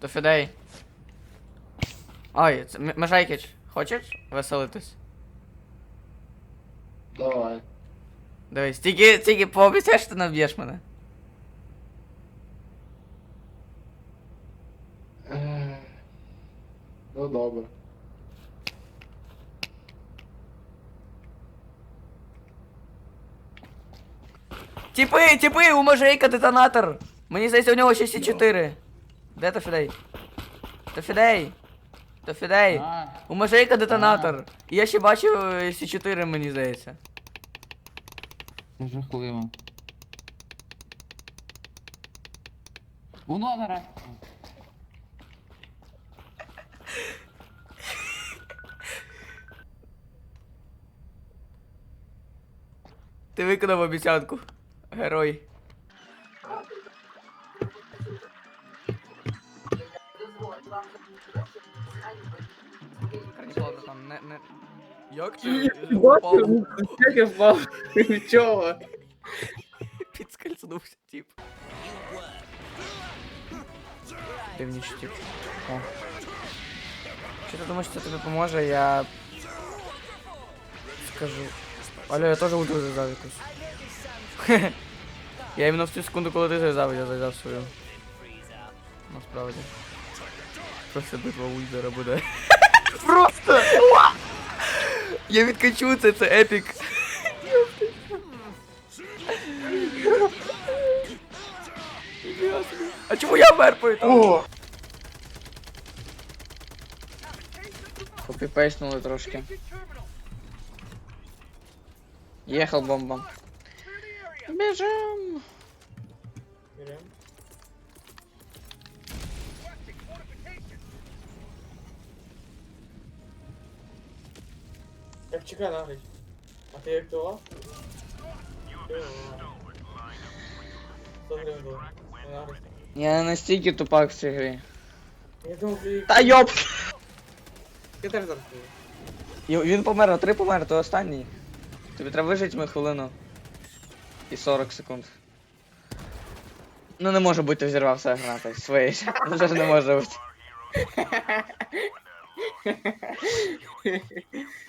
То Фідей. Ой, це М- Межайкіч, хочеш веселитись? Давай. Дивись, тільки, тільки пообіцяєш, що ти не вб'єш мене. Ех, Ну добре. Тіпи, тіпи, у Межайка детонатор! Мені здається, у нього ще сі 4 Де то Фідей? То Фідей? То Фідей? А, У Межайка детонатор. І я ще бачив е, сі 4 мені здається. це жахливо. Воно зараз. Ти виконав обіцянку. Герой. Не, не... Як ти Бачу, як я впав. Нічого. Підскользнувся, тип. Дивніший тип. О. Що ти думаєш, це тобі поможе, я скажу. Алло, я теж ульту зав'язав якусь. я іменно в цю секунду, коли ти зав'язав, я зав'язав свою. Насправді. Просто битва ульдера буде. Просто! Уа! Я відкачу це, це епік. А чому я вмер по ітогу? О! Копіпейснули трошки. Ехал бомба. Бежим. Як чекай нагрить. А ти як то? 100 гривень було. Нагрить. Я не настільки тупак в цій грі. Я думав, ти... Та йоп! Я теж зараз І Він помер, а три помер, то останній. Тобі треба вижити ми хвилину. І 40 секунд. Ну не може бути, ти взірвався граната. Своєї. Це ж не може бути.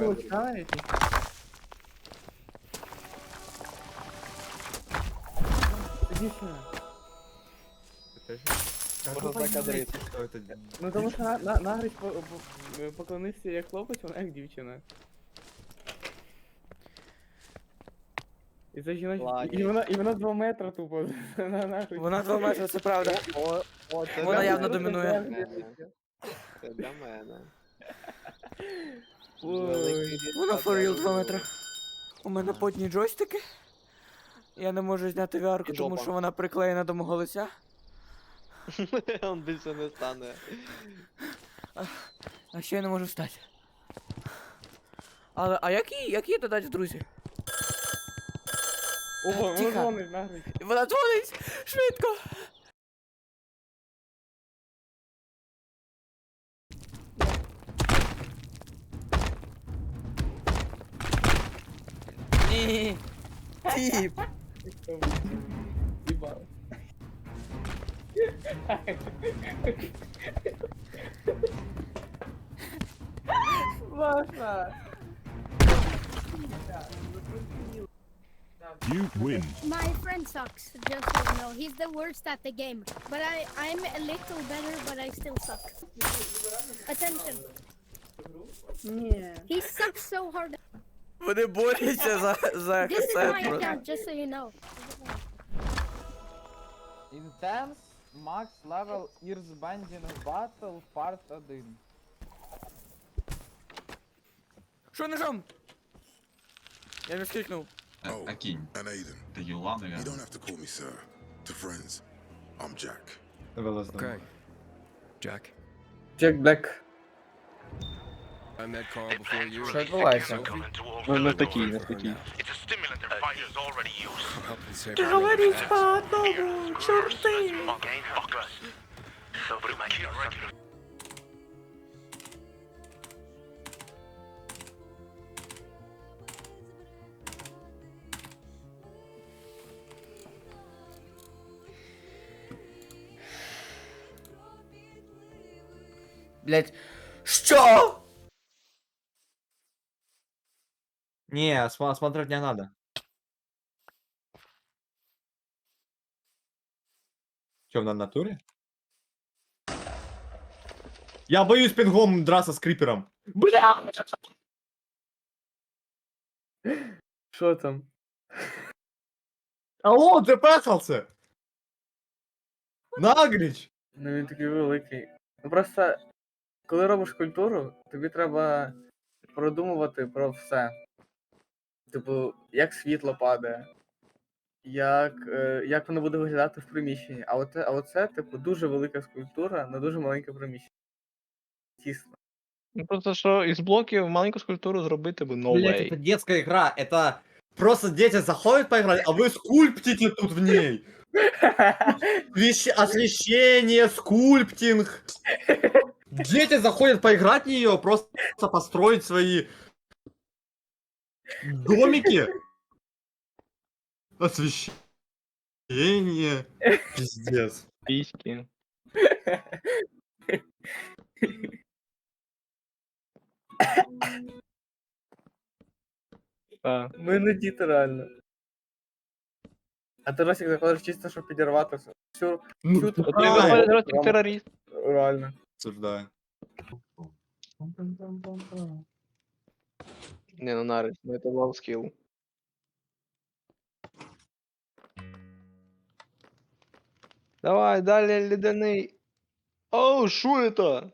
був. А, блядь, їх замочив, ти, блядь. Можна закадрити. Ну тому що на, на, нагрить по, по, поклонився як хлопець, вона як дівчина. І це жіночка. І вона, і вона 2 метри тупо. на нагрить. Вона два метри, це правда. Вона явно домінує. Це для мене. Ой. Вона real 2 метри. У мене потні джойстики. Я не можу зняти VR, І тому жопа. що вона приклеєна до мого лиця. Он більше не стане. А ще я не можу встати. Але, а які, які додати в друзі? Ого, вона Тихо. дзвонить нагрить. Вона дзвонить! Швидко! You win. My friend sucks, just so you know. He's the worst at the game. But I, I'm a little better, but I still suck. Attention. Yeah. He sucks so hard. Вони борються за, за This is my хесет. просто. account, just so you know. Intense Max Level Earthbending Battle Part 1. Що ножом? Я не скрикнув. Oh, Акинь, and Aiden. ты Юлан, You наверное? don't have to call me sir. To friends, I'm Jack. Okay. Jack, Джек Що відбувається? Ну, не такий, не такий. I'm helping save Говорить по одному, черты! Блять. Що? Не, сма- смотреть не надо. Че, на натуре? Я боюсь пингом драться с крипером. Бля! Що там? Алло, ты пехался? Нагрич! Ну він такий великий. Ну просто, коли робиш культуру, тобі треба продумувати про все. Типу, як світло падає, як, е, як воно буде виглядати в приміщенні. А оце, а оце, типу, дуже велика скульптура на дуже маленьке приміщення. Тісно. Ну просто що із блоків маленьку скульптуру зробити би no Блять, way. это детская игра, это просто дети заходят поиграть, а вы скульптите тут в ней. Вещи- освещение, скульптинг. Дети заходят поиграть в нее, просто построить свои домики. Освещение. Пиздец. Піськи. Так. Ми не діти реально. А ти Росік заходиш чисто, щоб підірвати все. Всю, Ну, всю ту Ти правильно. виходить Рома. Ростик терорист. Реально. Осуждаю. Не, ну нарис, ну это лов скилл. Давай, далее ледяный. Оу, шо это?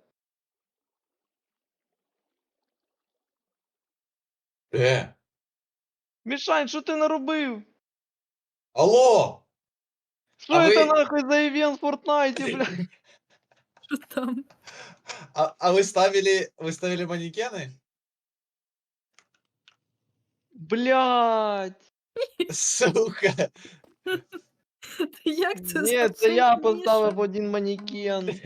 Э, Мішань, що ти наробив? алло! Що А це ви- нахуй за івент в Фортнайті, бля? А, а вы ставили, вы ставили манекены? Блять. Сука! Ні, це я поставив один манекен.